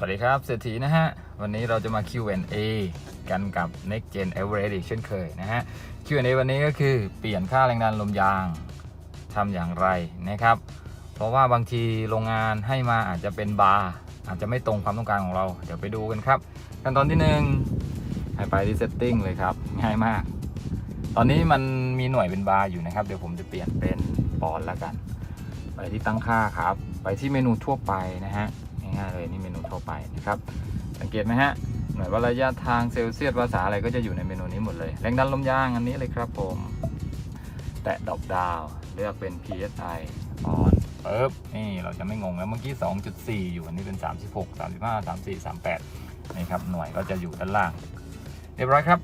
สวัสดีครับเศรษฐีนะฮะ วันนี้เราจะมา Q&A กันกับ Next Gen Average อีกเช่นเคยนะฮะ Q&A วันนี้ก็คือเปลี่ยนค่าแรงดันลมยางทำอย่างไรนะครับ เพราะว่าบางทีโรงงานให้มาอาจจะเป็นบาร์อาจจะไม่ตรงความต้องการของเรา เดี๋ยวไปดูกันครับขั้นตอนที่หนึ่งให้ไปที่ Setting เลยครับ ง่ายมาก ตอนนี้มันมีหน่วยเป็นบาร์อยู่นะครับ เดี๋ยวผมจะเปลี่ยนเป็นปอนด์แล้วกัน ไปที่ตั้งค่าครับ ไปที่เมนูทั่วไปนะฮะ ง่ายๆเลยนี่เมนูทั่วไปนะครับสังเกตไหมฮะหน่วยวัดระยะทางเซลเซียสภาษาอะไรก็จะอยู่ในเมนูนี้หมดเลยแรงดันลมยางอันนี้เลยครับผม แตะดอกดาวเลือกเป็น psi ออนปึ๊บนี่เราจะไม่งงแล้วเมื่อกี้ 2.4 อยู่อันนี้เป็น 36 35 34 38นี่ครับหน่วยก็จะอยู่ด้านล่าง เรียบร้อยครับ